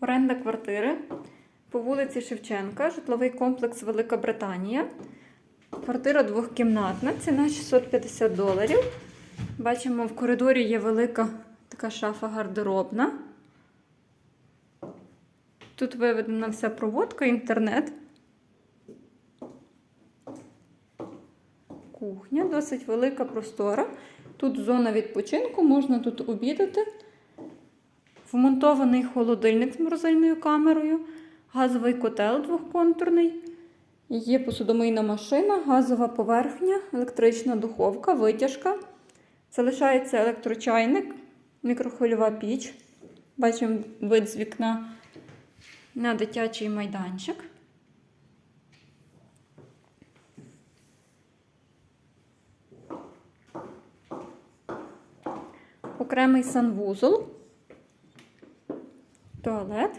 Оренда квартири по вулиці Шевченка, житловий комплекс Велика Британія. Квартира двохкімнатна, ціна 650 доларів. Бачимо, в коридорі є велика така шафа гардеробна. Тут виведена вся проводка, інтернет. Кухня досить велика, простора. Тут зона відпочинку, можна тут обідати. Вмонтований холодильник з морозильною камерою, газовий котел двохконтурний. Є посудомийна машина, газова поверхня, електрична духовка, витяжка. Залишається електрочайник, мікрохвильова піч. Бачимо вид з вікна на дитячий майданчик. Окремий санвузол, туалет.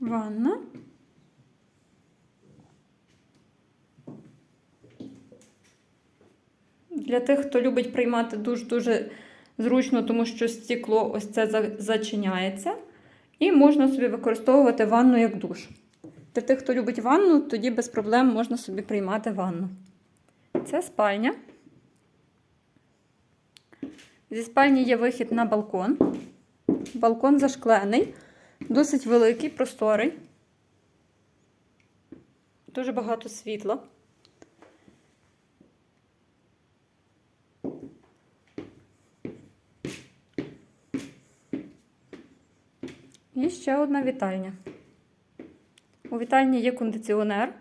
Ванна. Для тих, хто любить приймати душ дуже зручно, тому що стекло ось це зачиняється. І можна собі використовувати ванну як душ. Для тих, хто любить ванну, тоді без проблем можна собі приймати ванну. Це спальня. Зі спальні є вихід на балкон. Балкон зашклений, досить великий, просторий. Дуже багато світла. І ще одна вітальня. У вітальні є кондиціонер,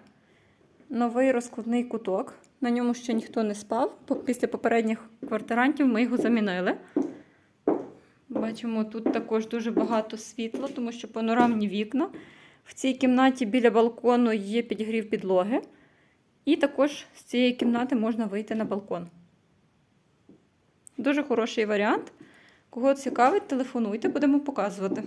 новий розкладний куток. На ньому ще ніхто не спав. Після попередніх квартирантів ми його замінили. Бачимо, тут також дуже багато світла, тому що панорамні вікна. В цій кімнаті біля балкону є підігрів підлоги. І також з цієї кімнати можна вийти на балкон. Дуже хороший варіант. Кого цікавить, телефонуйте, будемо показувати.